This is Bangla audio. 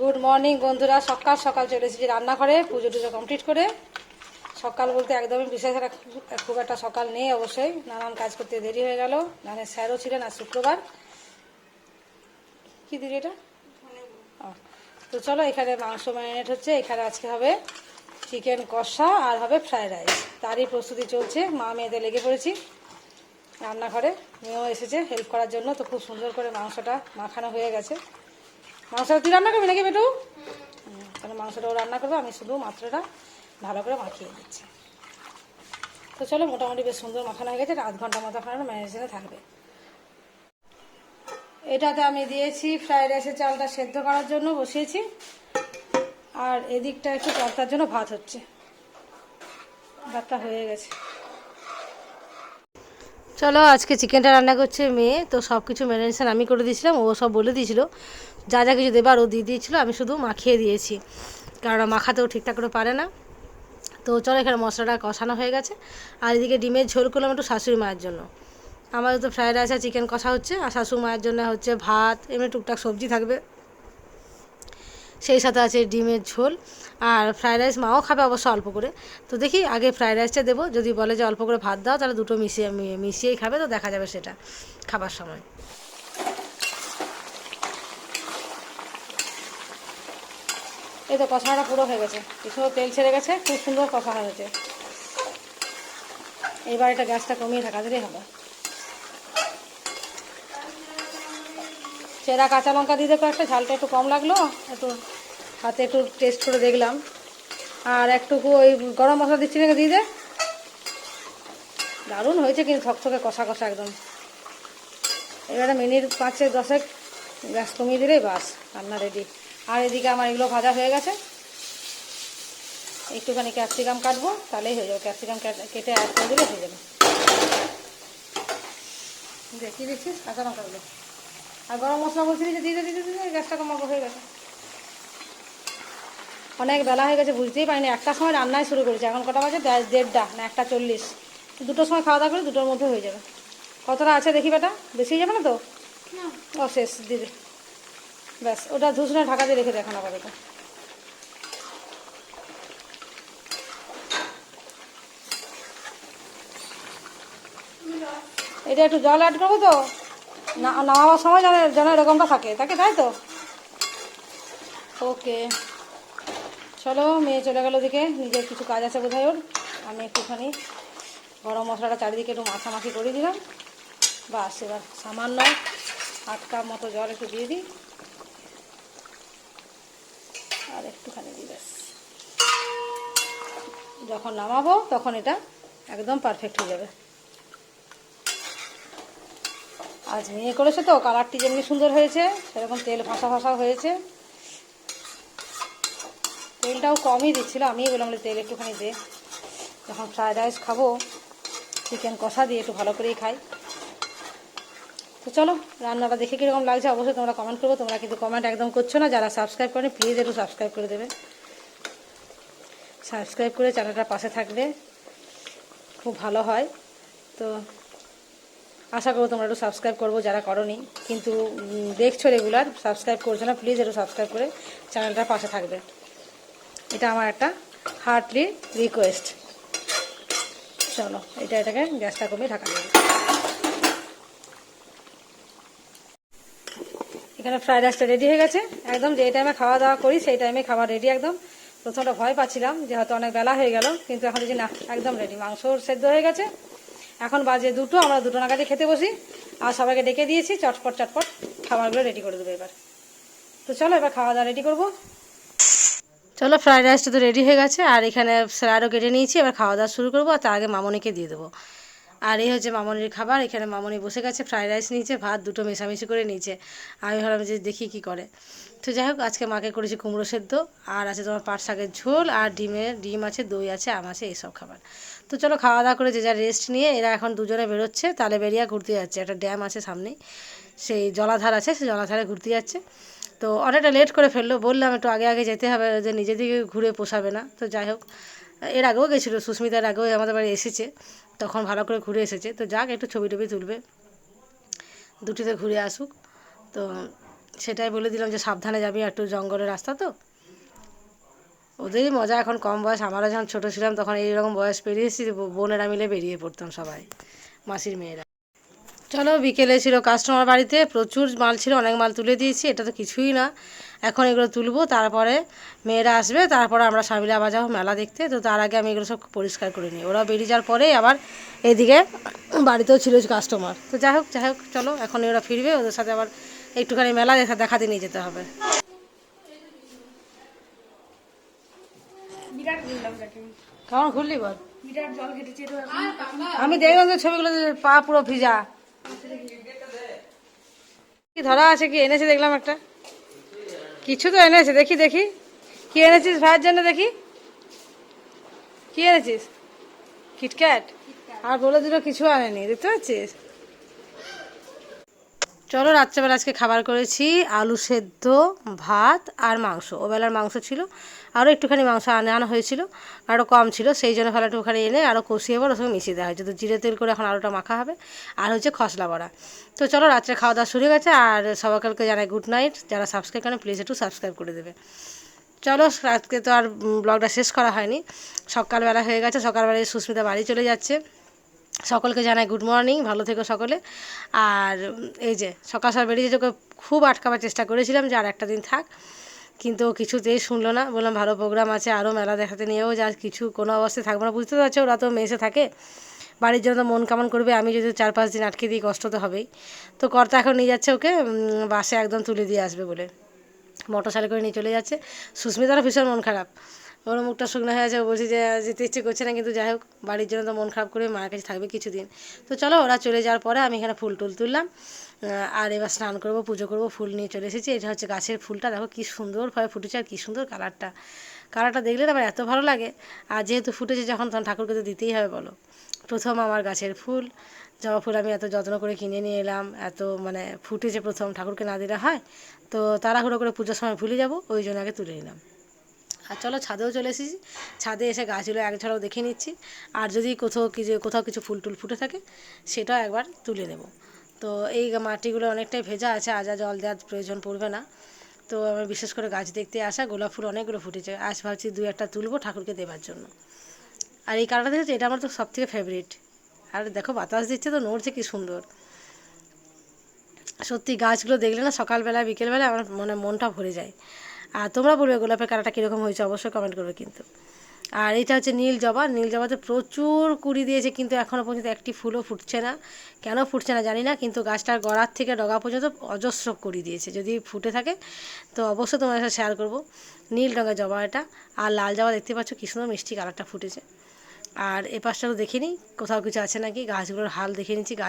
গুড মর্নিং বন্ধুরা। সকাল সকাল চলে এসেছি রান্নাঘরে পুজো টুজো কমপ্লিট করে। সকাল বলতে একদমই বিশেষ একটা খুব- একটা সকাল নেই অবশ্যই। নানান কাজ করতে দেরি হয়ে গেল। নানের স্যারও ছিলেন আর শুক্রবার। কি দিদি এটা? তো চলো এখানে মাংস ম্যারিনেট হচ্ছে। এখানে আজকে হবে চিকেন কষা আর হবে ফ্রায়েড রাইস। তারই প্রস্তুতি চলছে। মা মেয়েদের লেগে পড়েছি রান্নাঘরে। মেয়েও এসেছে হেল্প করার জন্য। তো খুব সুন্দর করে মাংসটা মাখানো হয়ে গেছে। মাংসটা তুই রান্না করবি নাকি বেটু? তাহলে মাংসটাও রান্না করব, আমি শুধু মাত্রটা ভালো করে মাখিয়ে দিচ্ছি তো চলো, মোটামুটি বেশ সুন্দর মাখানো হয়ে গেছে আধ ঘণ্টা মতো খানো ম্যারিনেশনে থাকবে। এটাতে আমি দিয়েছি ফ্রাইড রাইসের চালটা সেদ্ধ করার জন্য বসিয়েছি, আর এদিকটা একটু তরকার জন্য ভাত হচ্ছে। ভাতটা হয়ে গেছে। চলো, আজকে চিকেনটা রান্না করছে মেয়ে, তো সব কিছু ম্যারিনেশন আমি করে দিয়েছিলাম, ও সব বলে দিয়েছিল। যা যা কিছু দেবার ও দিয়ে দিয়েছিল, আমি শুধু মাখিয়ে দিয়েছি। কারণ মাখাতেও ঠিকঠাক করে পারে না। তো চলো এখানে মশলাটা কষানো হয়ে গেছে। আর এদিকে ডিমের ঝোল করলাম একটু শাশুড়ি মায়ের জন্য। আমাদের তো ফ্রাইড রাইস আর চিকেন কষা হচ্ছে, আর শাশুড়ি মায়ের জন্য হচ্ছে ভাত, এমনি টুকটাক সবজি থাকবে। সেই সাথে আছে ডিমের ঝোল। আর ফ্রাইড রাইস মাও খাবে অবশ্য অল্প করে। তো দেখি আগে ফ্রাইড রাইসটা দেবো। যদি বলে যে অল্প করে ভাত দাও, তাহলে দুটো মিশিয়ে, মিশিয়েই খাবে, তো দেখা যাবে সেটা খাবার সময়। এই তো কষাটা পুরো হয়ে গেছে। কিছু তেল ছেড়ে গেছে, খুব সুন্দর কষানো হয়েছে। এইবার এটা গ্যাসটা কমিয়ে থাকা দিলেই হবে। চেরা কাঁচা লঙ্কা দিয়ে দেখো একটা, ঝালটা একটু কম লাগল, একটু হাতে একটু টেস্ট করে দেখলাম। আর একটুকু ওই গরম মশলা দিচ্ছি নাকি দিয়ে দে দারুণ হয়েছে কিন্তু থকথকে কষা কষা একদম। এবারে মিনিট পাঁচে দশেক, গ্যাস কমিয়ে দিলেই বাস, রান্না রেডি আর এদিকে আমার এগুলো ভাজা হয়ে গেছে। একটুখানি ক্যাপসিকাম কাটবো তাহলেই হয়ে যাবে। ক্যাপসিকাম কেটে অ্যাড করে দিলে হয়ে যাবে। দেখি দিচ্ছিস? কাঁচা লঙ্কাগুলো আর গরম মশলা বলছিলি যে দিতে দিতে দিতে গ্যাসটা কমাবো হয়ে গেছে। অনেক বেলা হয়ে গেছে বুঝতেই পারিনি। একটার সময় রান্নাই শুরু করেছি। এখন কটা বাজে? দেড়টা না একটা চল্লিশ। দুটোর সময় খাওয়া দাওয়া করে দুটোর মধ্যে হয়ে যাবে। কতটা আছে দেখি বেটা? বেশি যাবে না তো? ও শেষ দিদি। ব্যাস, ওটা ধুসনে ঢাকা দিয়ে রেখে দেখানো আপাতত। এটা একটু জল অ্যাড করব তো? না, নামাবার সময় যেন যেন এরকমটা থাকে। তাকে তাই তো? ওকে। চলো, মেয়ে চলে গেল দিকে নিজের কিছু কাজ আছে বোধহয় ওর। আমি একটুখানি গরম মশলাটা চারিদিকে একটু মাখামাখি করে দিলাম। বাস, এবার সামান্য আট কাপ মতো জল একটু দিয়ে দিই। আর একটুখানি দিই ব্যাস যখন নামাবো, তখন এটা একদম পারফেক্ট হয়ে যাবে। আজ মেয়ে করেছে তো, কালারটি যেমনি সুন্দর হয়েছে, সেরকম তেল ফাঁসা ফাঁসা হয়েছে। তেলটাও কমই দিচ্ছিল আমি বললাম তেল একটুখানি দে। যখন ফ্রায়েড রাইস খাব চিকেন কষা দিয়ে একটু ভালো করেই খাই। তো চলো, রান্নাটা দেখে কীরকম লাগছে অবশ্যই তোমরা কমেন্ট করব, তোমরা কিন্তু কমেন্ট একদম করছ না, যারা সাবস্ক্রাইব করেনি প্লিজ একটু সাবস্ক্রাইব করে দেবে। সাবস্ক্রাইব করে চ্যানেলটার পাশে থাকবে, খুব ভালো হয়। তো আশা করব তোমরা একটু সাবস্ক্রাইব করব যারা করনি, কিন্তু দেখছ রেগুলার সাবস্ক্রাইব করছ না প্লিজ একটু সাবস্ক্রাইব করে চ্যানেলটার পাশে থাকবে। এটা আমার একটা হার্টলি রিকোয়েস্ট চলো, এটা এটাকে গ্যাসটা কমিয়ে ঢাকা দেবে এখানে ফ্রাইড রাইসটা রেডি হয়ে গেছে। একদম যে টাইমে খাওয়া দাওয়া করি, সেই টাইমে খাবার রেডি একদম। প্রথমটা ভয় পাচ্ছিলাম যে হয়তো অনেক বেলা হয়ে গেল, কিন্তু এখন দেখছি না, একদম রেডি মাংস সেদ্ধ হয়ে গেছে। এখন বাজে দুটো, আমরা দুটো নাগাদই খেতে বসি। আর সবাইকে ডেকে দিয়েছি, চটপট চটপট খাবারগুলো রেডি করে দেবো এবার। তো চলো, এবার খাওয়া দাওয়া রেডি করব। চলো ফ্রাইড রাইসটা তো রেডি হয়ে গেছে। আর এখানে স্যালাডও কেটে নিয়েছি, এবার খাওয়া দাওয়া শুরু করব। আর তার আগে মামনিকে দিয়ে দেবো। আর এই হচ্ছে মামনির খাবার, এখানে মামনি বসে গেছে ফ্রাইড রাইস নিয়েছে, ভাত দুটো মেশামেশি করে নিয়েছে। আমি ভাবলাম যে দেখি কি করে। তো যাই হোক, আজকে মাকে করেছি কুমড়ো সেদ্ধ, আর আছে তোমার পাট শাকের ঝোল, আর ডিমের ডিম আছে, দই আছে, আম আছে, এইসব খাবার। তো চলো খাওয়া দাওয়া করে যে যা রেস্ট নিয়ে, এরা এখন দুজনে বেরোচ্ছে তালে বেরিয়া ঘুরতে যাচ্ছে। একটা ড্যাম আছে সামনেই, সেই জলাধার আছে, সেই জলাধারে ঘুরতে যাচ্ছে। তো অনেকটা লেট করে ফেলল, বললাম একটু আগে আগে যেতে হবে, যে নিজে দিকে ঘুরে পোষাবে না। তো যাই হোক এর আগেও গেছিল, সুস্মিতার আগেও আমাদের বাড়ি এসেছে, তখন ভালো করে ঘুরে এসেছে। তো যাক, একটু ছবি টবি তুলবে, দুটিতে ঘুরে আসুক। তো সেটাই বলে দিলাম যে সাবধানে যাবি একটু জঙ্গলের রাস্তা তো। ওদেরই মজা এখন কম বয়স, আমরা যখন ছোটো ছিলাম তখন এইরকম বয়স পেরিয়েছি ব- বোনেরা মিলে বেরিয়ে পড়তাম সবাই, মাসির মেয়েরা। চলো, বিকেলে ছিল কাস্টমার বাড়িতে, প্রচুর মাল ছিল, অনেক মাল তুলে দিয়েছি, এটা তো কিছুই না। এখন এগুলো তুলবো তারপরে মেয়েরা আসবে তারপরে আমরা স্বামীরা আবার যাব মেলা দেখতে। তো তার আগে আমি এগুলো সব পরিষ্কার করে নিই। ওরা বেরিয়ে যাওয়ার পরেই আবার এদিকে বাড়িতেও ছিল কাস্টমার তো যাই হোক যাই হোক চলো এখন ওরা ফিরবে ওদের সাথে আবার একটুখানি মেলা দেখা দেখাতে নিয়ে যেতে হবে। কেমন বল। আমি দেখলাম যে ছবিগুলো পা পুরো ভিজা। কি ধরা আছে কি? এনেছে দেখলাম একটা। কিছু তো এনেছে, দেখি দেখি। কি এনেছিস ভাইয়ের জন্য দেখি? কি এনেছিস? কিটক্যাট আর বলে দিল কিছু আনেনি, দেখতে পাচ্ছিস? চলো, রাত্রেবেলা আজকে খাবার করেছি, আলু সেদ্ধ, ভাত আর মাংস। ওবেলার মাংস ছিল। আরও একটুখানি মাংস আনে আনা হয়েছিল আরও কম ছিল, সেই জন্য ফলে একটুখানি এনে আরও কষিয়ে এবার ওর সঙ্গে মিশিয়ে দেওয়া হয়েছে। তো জিরে তেল করে এখন আলুটা মাখা হবে, আর হচ্ছে খসলা বড়া। তো চলো রাত্রে খাওয়া দাওয়া শুরু হয়ে গেছে, আর সবাইকালকে জানাই গুড নাইট যারা সাবস্ক্রাইব করেন প্লিজ একটু সাবস্ক্রাইব করে দেবে। চলো আজকে তো আর ব্লগটা শেষ করা হয়নি। সকালবেলা হয়ে গেছে, সকালবেলায় সুস্মিতা বাড়ি চলে যাচ্ছে। সকলকে জানাই গুড মর্নিং ভালো থেকো সকলে। আর এই যে সকাল সকাল বেরিয়ে ওকে খুব আটকাবার চেষ্টা করেছিলাম যে আর একটা দিন থাক। কিন্তু ও কিছুতেই শুনলো না। বললাম, ভালো প্রোগ্রাম আছে আরও মেলা দেখাতে নিয়েও যা কিছু কোনো অবস্থায় থাকব না। বুঝতে পারছ, ওরা তো মেসে থাকে। বাড়ির জন্য মন কেমন করবে, আমি যদি চার পাঁচ দিন আটকে দিই, কষ্ট তো হবেই। তো কর্তা এখন নিয়ে যাচ্ছে ওকে বাসে একদম তুলে দিয়ে আসবে বলে। মোটর সাইকেল করে নিয়ে চলে যাচ্ছে। সুস্মিতারও ভীষণ মন খারাপ। ওর মুখটা শুকনো হয়ে ও বলছে যে, যেতে ইচ্ছে করছে না, কিন্তু যাই হোক, বাড়ির জন্য তো মন খারাপ করে মায়ের কাছে থাকবে কিছুদিন। তো চলো, ওরা চলে যাওয়ার পরে আমি এখানে ফুল টুল তুললাম আর এবার স্নান করব, পুজো করব, ফুল নিয়ে চলে এসেছি। এটা হচ্ছে গাছের ফুলটা, দেখো কী সুন্দরভাবে ফুটেছে আর কী সুন্দর কালারটা। কালারটা দেখলে আমার এত ভালো লাগে। আর যেহেতু ফুটেছে, যখন তখন ঠাকুরকে তো দিতেই হবে, বলো। প্রথম আমার গাছের ফুল, জবা ফুল আমি এত যত্ন করে কিনে নিয়ে এলাম, এত মানে ফুটেছে প্রথম, ঠাকুরকে না দিলে হয়। তো তাড়াহুড়ো করে পুজোর সময় ভুলে যাব, ওই জন্য আগে তুলে নিলাম। আর চলো ছাদেও চলে এসেছি। ছাদে এসে গাছগুলো এক ঝাড়াও দেখে নিচ্ছি। আর যদি কোথাও কিছু কোথাও কিছু ফুল টুল ফুটে থাকে, সেটাও একবার তুলে নেব। তো এই মাটিগুলো অনেকটাই ভেজা আছে, আজা জল দেওয়ার প্রয়োজন পড়বে না। তো আমার বিশেষ করে গাছ দেখতে আসা, গোলাপ ফুল অনেকগুলো ফুটেছে। আজ ভাবছি দু একটা তুলবো ঠাকুরকে দেবার জন্য। আর এই কালারটা দেখেছি? এটা আমার তো সব থেকে ফেভারিট আর দেখো, বাতাস দিচ্ছে তো, নড়ছে কি সুন্দর। সত্যি গাছগুলো দেখলে না সকালবেলা বিকেলবেলা আমার মনে, মনটা ভরে যায়। আর তোমরা বলবে গোলাপের কালারটা কীরকম হয়েছে, অবশ্যই কমেন্ট করবে কিন্তু। আর এটা হচ্ছে নীল জবা। নীল জবাতে প্রচুর কুড়ি দিয়েছে, কিন্তু এখনও পর্যন্ত একটি ফুলও ফুটছে না। কেন ফুটছে না জানি না, কিন্তু গাছটার গড়ার থেকে ডগা পর্যন্ত অজস্র কুড়ি দিয়েছে। যদি ফুটে থাকে, তো অবশ্যই তোমার সাথে শেয়ার করব। নীল রঙের জবা এটা। আর লাল জবা দেখতে পাচ্ছ কি সুন্দর মিষ্টি কালারটা ফুটেছে। আর এ পাশটা তো দেখিনি, কোথাও কিছু আছে নাকি? গাছগুলোর হাল দেখে নিচ্ছি, গাছ